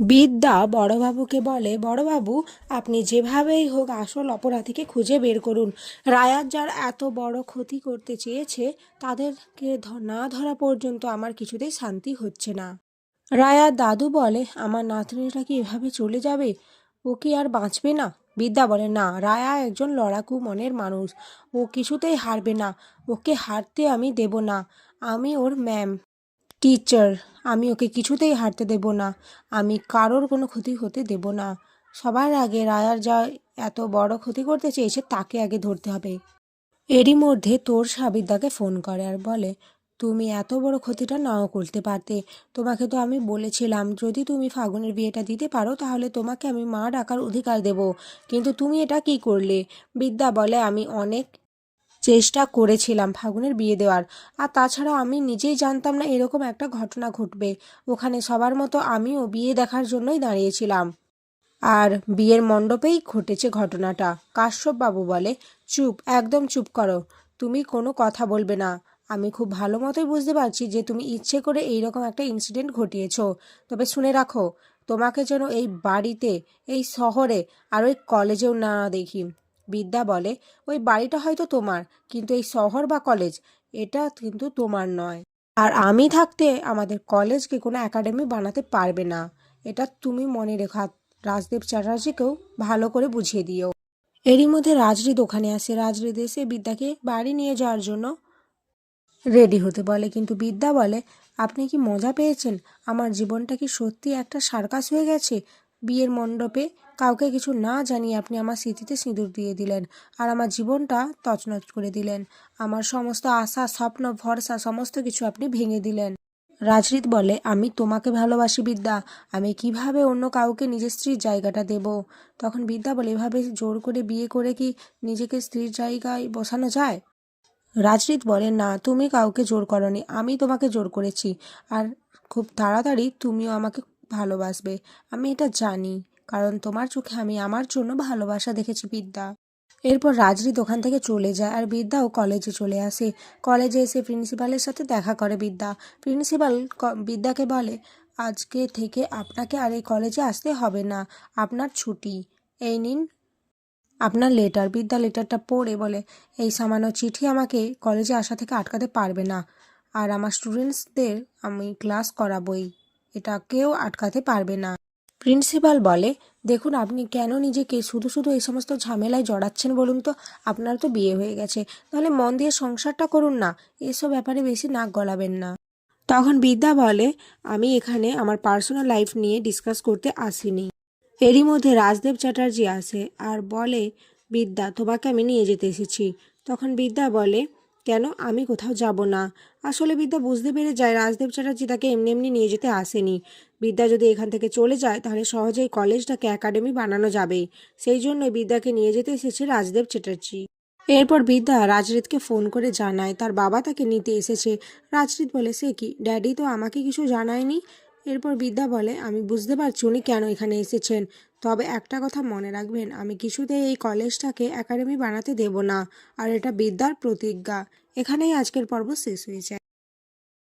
বিদ্যা বড়বাবুকে বলে, বড়বাবু, আপনি যেভাবেই হোক আসল অপরাধীকে খুঁজে বের করুন। রায়াত যার এত বড় ক্ষতি করতে চেয়েছে, তাদেরকে না ধরা পর্যন্ত আমার কিছুতেই শান্তি হচ্ছে না। রায়ার দাদু বলে, আমার নাতনিটা কি এভাবে চলে যাবে? ও কি আর বাঁচবে না? বিদ্যা বলে, না, রায়া একজন লড়াকু মনের মানুষ। ও কিছুতেই হারবে না। ওকে হারতে আমি দেব না। আমি ওর ম্যাম, টিচার। আমি ওকে কিছুতেই হারতে দেব না। আমি কারোর কোনো ক্ষতি হতে দেব না। সবার আগে রায়ার যা এত বড় ক্ষতি করতে চেয়েছে তাকে আগে ধরতে হবে। এরই মধ্যে তোর সাবিদ্দাকে ফোন করে আর বলে, তুমি এত বড় ক্ষতিটা নাও করতে পারতে। তোমাকে তো আমি বলেছিলাম, যদি তুমি ফাগুনের বিয়েটা দিতে পারো তাহলে তোমাকে আমি মা ডাকার অধিকার দেব। কিন্তু তুমি এটা কি করলে? বিদ্যা বলে, আমি অনেক চেষ্টা করেছিলাম ফাগুনের বিয়ে দেওয়ার। আর তাছাড়া আমি নিজেই জানতাম না এরকম একটা ঘটনা ঘটবে। ওখানে সবার মতো আমিও বিয়ে দেখার জন্যই দাঁড়িয়েছিলাম। আর বিয়ের মণ্ডপেই ঘটেছে ঘটনাটা। কাশ্যপবাবু বলে, চুপ, একদম চুপ করো। তুমি কোনো কথা বলবে না। আমি খুব ভালো মতোই বুঝতে পারছি যে তুমি ইচ্ছে করে এইরকম একটা ইনসিডেন্ট ঘটিয়েছো। তবে শুনে রাখো, তোমাকে যেন এই বাড়িতে, এই শহরে, আর ওই কলেজেও না দেখি। বিদ্যা বলে, ওই বাড়িটা হয়তো তোমার, কিন্তু এই শহর বা কলেজ, এটা কিন্তু তোমার নয়। আর আমি থাকতে আমাদের কলেজকে কোনো একাডেমি বানাতে পারবে না। এটা তুমি মনে রেখো রাজদেব চ্যাটার্জিকেও ভালো করে বুঝিয়ে দিও এরই মধ্যে রাজরিদ ওখানে আসে। রাজরিদ এসে বিদ্যাকে বাড়ি নিয়ে যাওয়ার জন্য রেডি হতে বলে। কিন্তু বিদ্যা বলে, আপনি কি মজা পেয়েছেন? আমার জীবনটা কি সত্যি একটা সার্কাস হয়ে গেছে? বিয়ের মণ্ডপে কাউকে কিছু না জানিয়ে আপনি আমার স্মৃতিতে সিঁদুর দিয়ে দিলেন আর আমার জীবনটা তছনছ করে দিলেন। আমার সমস্ত আশা, স্বপ্ন, ভরসা, সমস্ত কিছু আপনি ভেঙে দিলেন। রাজরিত বলে, আমি তোমাকে ভালোবাসি বিদ্যা। আমি কীভাবে অন্য কাউকে নিজের স্ত্রীর জায়গাটা দেব? তখন বিদ্যা বলে, এভাবে জোর করে বিয়ে করে কি নিজেকে স্ত্রীর জায়গায় বসানো যায়? রাজরিত বলে, না, তুমি কাউকে জোর করনি। আমি তোমাকে জোর করেছি। আর খুব তাড়াতাড়ি তুমিও আমাকে ভালোবাসবে। আমি এটা জানি, কারণ তোমার চোখে আমি আমার জন্য ভালোবাসা দেখেছি বিদ্যা। এরপর রাজরিত ওখান থেকে চলে যায় আর বিদ্যাও কলেজে চলে আসে। কলেজে এসে প্রিন্সিপালের সাথে দেখা করে বিদ্যা। প্রিন্সিপাল বিদ্যাকে বলে, আজকে থেকে আপনাকে আর এই কলেজে আসতে হবে না। আপনার ছুটি। এই নিন। আপনার লেটার। বিদ্যা লেটারটা পড়ে বলে, এই সামান্য চিঠি আমাকে কলেজে আসা থেকে আটকাতে পারবে না। আর আমার স্টুডেন্টসদের আমি ক্লাস করাবই। এটা কেউ আটকাতে পারবে না। প্রিন্সিপাল বলে, দেখুন, আপনি কেন নিজেকে শুধু শুধু এই সমস্ত ঝামেলায় জড়াচ্ছেন বলুন তো? আপনার তো বিয়ে হয়ে গেছে। তাহলে মন দিয়ে সংসারটা করুন না। এসব ব্যাপারে বেশি নাক গলাবেন না। তখন বিদ্যা বলে, আমি এখানে আমার পার্সোনাল লাইফ নিয়ে ডিসকাস করতে আসিনি। এরই মধ্যে রাজদেব চ্যাটার্জি আসে আর বলে, বিদ্যা, তোমাকে আমি নিয়ে যেতে এসেছি। তখন বিদ্যা বলে কেন? আমি কোথাও যাব না। আসলে বিদ্যা বুঝতে পেরে যায় রাজদেব চ্যাটার্জি তাকে এমনি এমনি নিয়ে যেতে আসেনি। বিদ্যা যদি এখান থেকে চলে যায় তাহলে সহজেই কলেজটাকে একাডেমি বানানো যাবে সেই জন্যই বিদ্যাকে নিয়ে যেতে এসেছে রাজদেব চ্যাটার্জি। এরপর বিদ্যা রাজরিতকে ফোন করে জানায়, তার বাবা তাকে নিতে এসেছে। রাজরিত বলে, সে কি? ড্যাডি তো আমাকে কিছু জানায়নি? এরপর বিদ্যা বলে, আমি বুঝতে পারছি উনি কেন এখানে এসেছেন। তবে একটা কথা মনে রাখবেন, আমি কিছুতেই এই কলেজটাকে একাডেমি বানাতে দেব না। আর এটা বিদ্যার প্রতিজ্ঞা। এখানেই আজকের পর্ব শেষ হয়ে যায়।